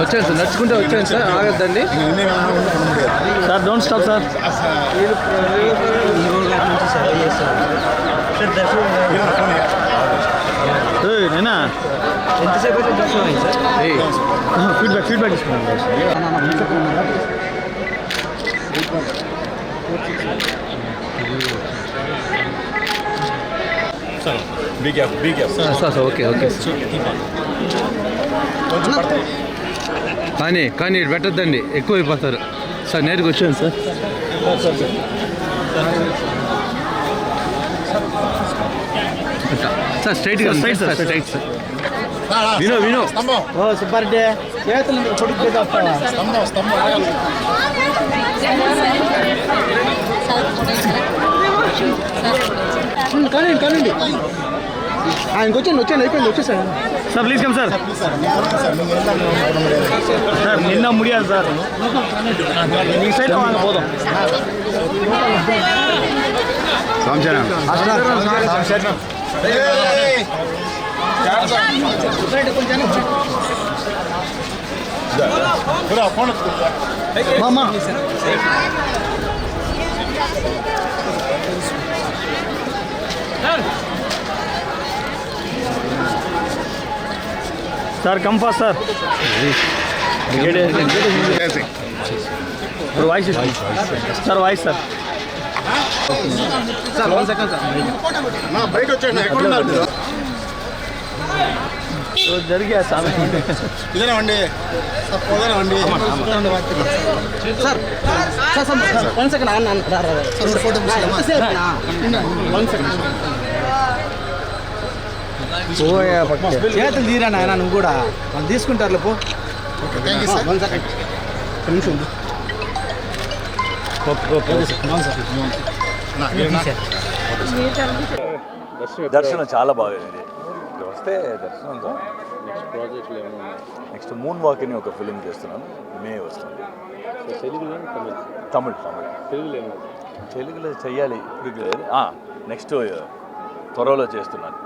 వచ్చాను సార్. నడుచుకుంటే వచ్చాను సార్. ఆగద్దండి. సార్ డోంట్ స్టాప్ సార్ నేనా? ఎంతసేపు సార్? ఫీడ్బ్యాక్ ఫీడ్బ్యాక్ తీసుకున్నాను sir sir sir okay okay sir. కానీ కానీ ఇటు పెట్టద్దండి. ఎక్కువ అయిపోతారు. సార్ నేరుగా వచ్చాను సార్. సార్ స్ట్రైట్గా sir, straight, sir sir, straight sir. వినో వినో. ఓ సుబ్బారెడ్డి. చేతులు పొడుగు చేస్తావా కానీ కానండి ఆయనకి వచ్చాను వచ్చాను అయిపోయింది వచ్చేసాను sir please come sir sir నిన్న ముడియాలి సార్. ఈ సైడ్ పోదాం. మామ. సార్ కమ్ ఫాస్ట్ సార్ ఇప్పుడు voice sir voice sir sir one second sir బయట వచ్చాడు ఎక్కడ మీరు? జరిగా సార్ ఇదేనా వండి పోదేనా వండి sir sir sir one second? One second చేతులు తీరా నాయన నువ్వు కూడా. వాళ్ళు తీసుకుంటారు పో. Thank you sir one second ఒక నిమిషం ఉండు. నా, ఏ నా? దర్శనం చాలా బాగుంది వస్తే దర్శనం నెక్స్ట్ మూన్ వాక్ అని ఒక ఫిలిం చేస్తున్నాను. మే వస్తుంది. తమిళ్? తమిళ్ తెలుగులో చెయ్యాలి. ఇప్పుడు లేదు. నెక్స్ట్ త్వరలో చేస్తున్నాను.